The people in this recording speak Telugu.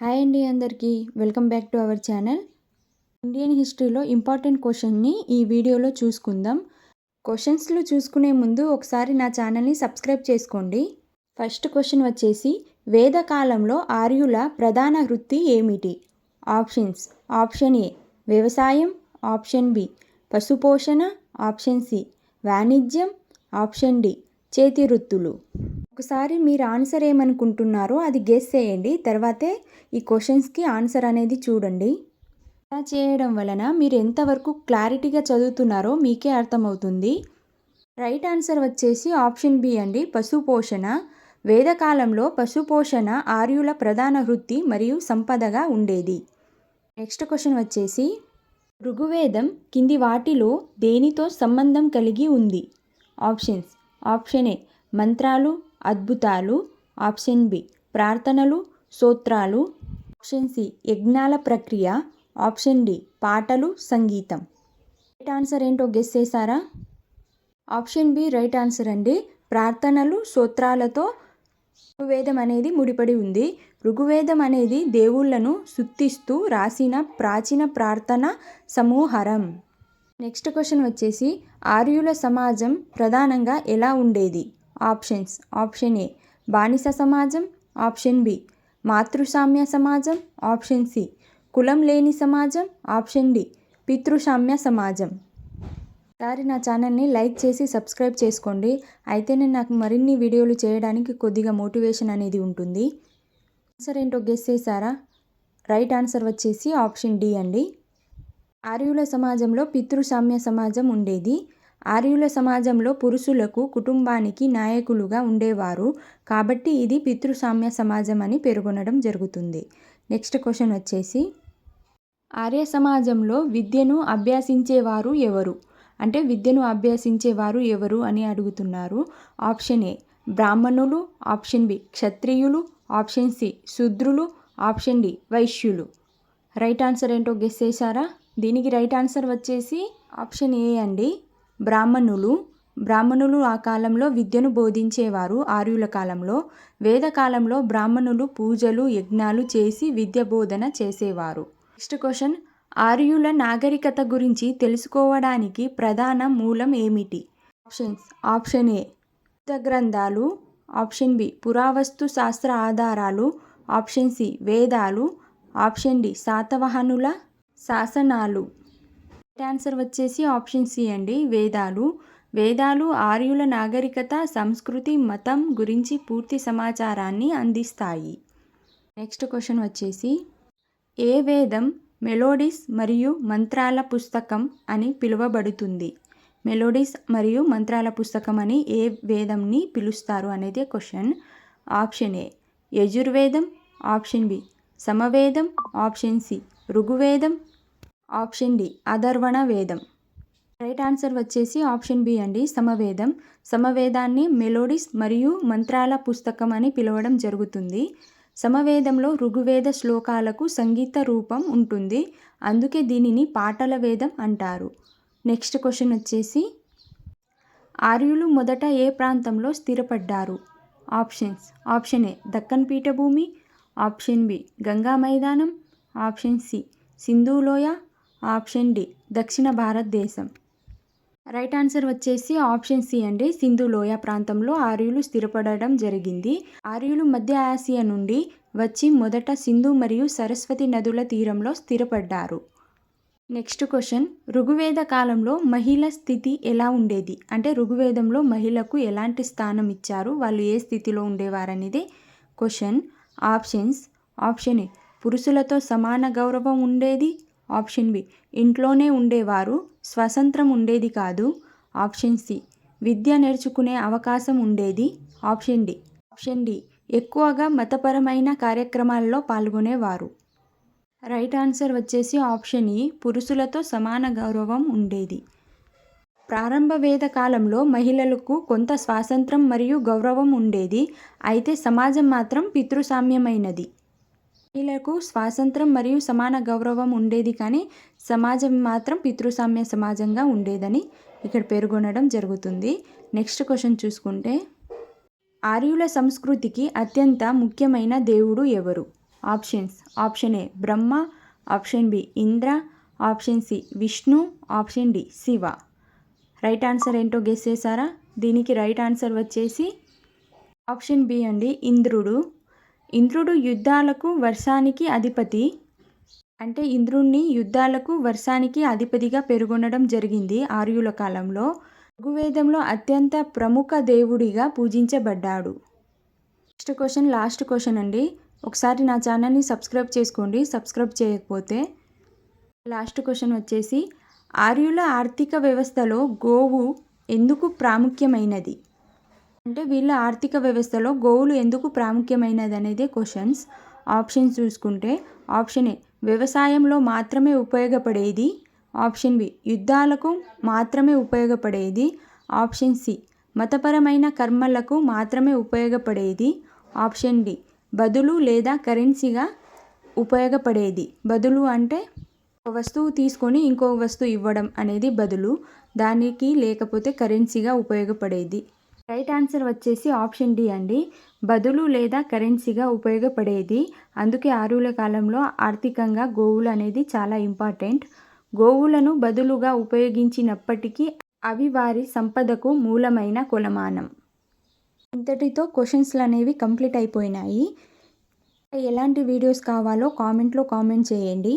హాయ్ అండి అందరికీ. Welcome back to our channel. Indian హిస్టరీలో ఇంపార్టెంట్ క్వశ్చన్ని ఈ వీడియోలో చూసుకుందాం. క్వశ్చన్స్లో చూసుకునే ముందు ఒకసారి నా ఛానల్ని సబ్స్క్రైబ్ చేసుకోండి. ఫస్ట్ క్వశ్చన్ వచ్చేసి వేదకాలంలో ఆర్యుల ప్రధాన వృత్తి ఏమిటి? ఆప్షన్స్. ఆప్షన్ ఏ వ్యవసాయం. ఆప్షన్ బి పశుపోషణ. ఆప్షన్ సి వాణిజ్యం. ఆప్షన్ డి చేతి వృత్తులు ఒకసారి మీరు ఆన్సర్ ఏమనుకుంటున్నారో అది గెస్ చేయండి. తర్వాతే ఈ క్వశ్చన్స్కి ఆన్సర్ అనేది చూడండి. ఇలా చేయడం వలన మీరు ఎంతవరకు క్లారిటీగా చదువుతున్నారో మీకే అర్థమవుతుంది. రైట్ ఆన్సర్ వచ్చేసి ఆప్షన్ బి అండి. పశుపోషణ. వేదకాలంలో పశుపోషణ ఆర్యుల ప్రధాన వృత్తి మరియు సంపదగా ఉండేది. నెక్స్ట్ క్వశ్చన్ వచ్చేసి ఋగ్వేదం కింది వాటిలో దేనితో సంబంధం కలిగి ఉంది? ఆప్షన్స్. ఆప్షన్ ఏ మంత్రాలు అద్భుతాలు. Option B. ప్రార్థనలు సూత్రాలు ఆప్షన్ సి. యజ్ఞాల ప్రక్రియ. Option D. పాటలు సంగీతం. రైట్ ఆన్సర్ ఏంటో గెస్ చేశారా? ఆప్షన్ బి రైట్ ఆన్సర్ అండి. ప్రార్థనలు సూత్రాలతో ఋగ్వేదం అనేది ముడిపడి ఉంది. ఋగ్వేదం అనేది దేవుళ్ళను సుత్తిస్తూ రాసిన ప్రాచీన ప్రార్థన సమూహరం. నెక్స్ట్ క్వశ్చన్ వచ్చేసి ఆర్యుల సమాజం ప్రధానంగా ఎలా ఉండేది? ఆప్షన్స్. ఆప్షన్ ఏ బానిస సమాజం. ఆప్షన్ బి మాతృసామ్య సమాజం. ఆప్షన్ సి కులం లేని సమాజం. ఆప్షన్ డి పితృసామ్య సమాజం. సారి నా ఛానల్ని లైక్ చేసి సబ్స్క్రైబ్ చేసుకోండి. అయితేనే నాకు మరిన్ని వీడియోలు చేయడానికి కొద్దిగా మోటివేషన్ అనేది ఉంటుంది. ఆన్సర్ ఏంటో గెస్ చేశారా? రైట్ ఆన్సర్ వచ్చేసి ఆప్షన్ డి అండి. ఆర్యుల సమాజంలో పితృసామ్య సమాజం ఉండేది. ఆర్యుల సమాజంలో పురుషులకు కుటుంబానికి నాయకులుగా ఉండేవారు. కాబట్టి ఇది పితృసామ్య సమాజం అని పేర్కొనడం జరుగుతుంది. నెక్స్ట్ క్వశ్చన్ వచ్చేసి ఆర్య సమాజంలో విద్యను అభ్యసించేవారు ఎవరు? అంటే విద్యను అభ్యసించేవారు ఎవరు అని అడుగుతున్నారు. ఆప్షన్ ఏ బ్రాహ్మణులు. ఆప్షన్ బి క్షత్రియులు. ఆప్షన్ సి శూద్రులు. ఆప్షన్ డి వైశ్యులు. రైట్ ఆన్సర్ ఏంటో గెస్ చేశారా? దీనికి రైట్ ఆన్సర్ వచ్చేసి ఆప్షన్ ఏ అండి. బ్రాహ్మణులు బ్రాహ్మణులు ఆ కాలంలో విద్యను బోధించేవారు. ఆర్యుల కాలంలో వేదకాలంలో బ్రాహ్మణులు పూజలు యజ్ఞాలు చేసి విద్య బోధన చేసేవారు. Next question. ఆర్యుల నాగరికత గురించి తెలుసుకోవడానికి ప్రధాన మూలం ఏమిటి? ఆప్షన్స్. Option A. యుద్ధ గ్రంథాలు. Option B. పురావస్తు శాస్త్ర ఆధారాలు. Option C. వేదాలు. Option D. శాతవాహనుల శాసనాలు. ఆన్సర్ వచ్చేసి ఆప్షన్ సి అండి. వేదాలు. వేదాలు ఆర్యుల నాగరికత సంస్కృతి మతం గురించి పూర్తి సమాచారాన్ని అందిస్తాయి. నెక్స్ట్ క్వశ్చన్ వచ్చేసి ఏ వేదం మెలోడీస్ మరియు మంత్రాల పుస్తకం అని పిలువబడుతుంది? మెలోడీస్ మరియు మంత్రాల పుస్తకం అని ఏ వేదంని పిలుస్తారు అనేది క్వశ్చన్. ఆప్షన్ ఏ యజుర్వేదం. ఆప్షన్ బి సమవేదం. ఆప్షన్ సి ఋగువేదం. ఆప్షన్ డి అధర్వణ వేదం. రైట్ ఆన్సర్ వచ్చేసి ఆప్షన్ బి అండి సమవేదం. సమవేదాన్ని మెలోడీస్ మరియు మంత్రాల పుస్తకం అని పిలవడం జరుగుతుంది. సమవేదంలో ఋగువేద శ్లోకాలకు సంగీత రూపం ఉంటుంది. అందుకే దీనిని పాటల వేదం అంటారు. నెక్స్ట్ క్వశ్చన్ వచ్చేసి ఆర్యులు మొదట ఏ ప్రాంతంలో స్థిరపడ్డారు? ఆప్షన్స్. ఆప్షన్ ఏ దక్కన్ పీఠభూమి. ఆప్షన్ బి గంగా మైదానం. ఆప్షన్ సి సింధులోయ ఆప్షన్ డి దక్షిణ భారతదేశం. రైట్ ఆన్సర్ వచ్చేసి ఆప్షన్ సి అండి. సింధు లోయ ప్రాంతంలో ఆర్యులు స్థిరపడడం జరిగింది. ఆర్యులు మధ్య ఆసియా నుండి వచ్చి మొదట సింధు మరియు సరస్వతి నదుల తీరంలో స్థిరపడ్డారు. నెక్స్ట్ క్వశ్చన్ ఋగ్వేద కాలంలో మహిళ స్థితి ఎలా ఉండేది? అంటే ఋగ్వేదంలో మహిళకు ఎలాంటి స్థానం ఇచ్చారు? వాళ్ళు ఏ స్థితిలో ఉండేవారనేది క్వశ్చన్. ఆప్షన్స్ ఆప్షన్ ఏ పురుషులతో సమాన గౌరవం ఉండేది ఆప్షన్ బి. ఇంట్లోనే ఉండేవారు స్వతంత్రం ఉండేది కాదు. Option C. విద్య నేర్చుకునే అవకాశం ఉండేది. Option D. Option D. ఎక్కువగా మతపరమైన కార్యక్రమాల్లో పాల్గొనేవారు. రైట్ ఆన్సర్ వచ్చేసి ఆప్షన్ ఈ. పురుషులతో సమాన గౌరవం ఉండేది. ప్రారంభ వేద కాలంలో మహిళలకు కొంత స్వాతంత్రం మరియు గౌరవం ఉండేది. అయితే సమాజం మాత్రం పితృసామ్యమైనది. మహిళలకు స్వాతంత్రం మరియు సమాన గౌరవం ఉండేది కానీ సమాజం మాత్రం పితృసామ్య సమాజంగా ఉండేదని ఇక్కడ పేర్కొనడం జరుగుతుంది. నెక్స్ట్ క్వశ్చన్ చూసుకుంటే ఆర్యుల సంస్కృతికి అత్యంత ముఖ్యమైన దేవుడు ఎవరు? Options. Option A Brahma. Option B Indra. Option C Vishnu. Option D Shiva. Right answer ఏంటో గెస్ చేశారా? దీనికి రైట్ ఆన్సర్ వచ్చేసి ఆప్షన్ బి అండి ఇంద్రుడు. ఇంద్రుడు యుద్ధాలకు వర్షానికి అధిపతి. అంటే ఇంద్రుణ్ణి యుద్ధాలకు వర్షానికి అధిపతిగా పేర్కొనడం జరిగింది ఆర్యుల కాలంలో. ఋగ్వేదంలో అత్యంత ప్రముఖ దేవుడిగా పూజించబడ్డాడు. నెక్స్ట్ క్వశ్చన్ లాస్ట్ క్వశ్చన్ అండి. ఒకసారి నా ఛానల్ని సబ్స్క్రైబ్ చేసుకోండి. సబ్స్క్రైబ్ చేయకపోతే లాస్ట్ క్వశ్చన్ వచ్చేసి ఆర్యుల ఆర్థిక వ్యవస్థలో గోవు ఎందుకు ప్రాముఖ్యమైనది? అంటే వీళ్ళ ఆర్థిక వ్యవస్థలో గోవులు ఎందుకు ప్రాముఖ్యమైనది అనేది క్వశ్చన్స్ ఆప్షన్స్ చూసుకుంటే ఆప్షన్ ఏ వ్యవసాయంలో మాత్రమే ఉపయోగపడేది. ఆప్షన్ బి యుద్ధాలకు మాత్రమే ఉపయోగపడేది. ఆప్షన్ సి మతపరమైన కర్మలకు మాత్రమే ఉపయోగపడేది. ఆప్షన్ డి బదులు లేదా కరెన్సీగా ఉపయోగపడేది. బదులు అంటే ఒక వస్తువు తీసుకొని ఇంకో వస్తువు ఇవ్వడం అనేది బదులు. దానికి లేకపోతే కరెన్సీగా ఉపయోగపడేది. రైట్ ఆన్సర్ వచ్చేసి ఆప్షన్ డి అండి. బదులు లేదా కరెన్సీగా ఉపయోగపడేది. అందుకే ఆరుల కాలంలో ఆర్థికంగా గోవులు అనేది చాలా ఇంపార్టెంట్. గోవులను బదులుగా ఉపయోగించినప్పటికీ అవి వారి సంపదకు మూలమైన కొలమానం. ఇంతటితో క్వశ్చన్స్లు అనేవి కంప్లీట్ అయిపోయినాయి. ఎలాంటి వీడియోస్ కావాలో కామెంట్లో కామెంట్ చేయండి.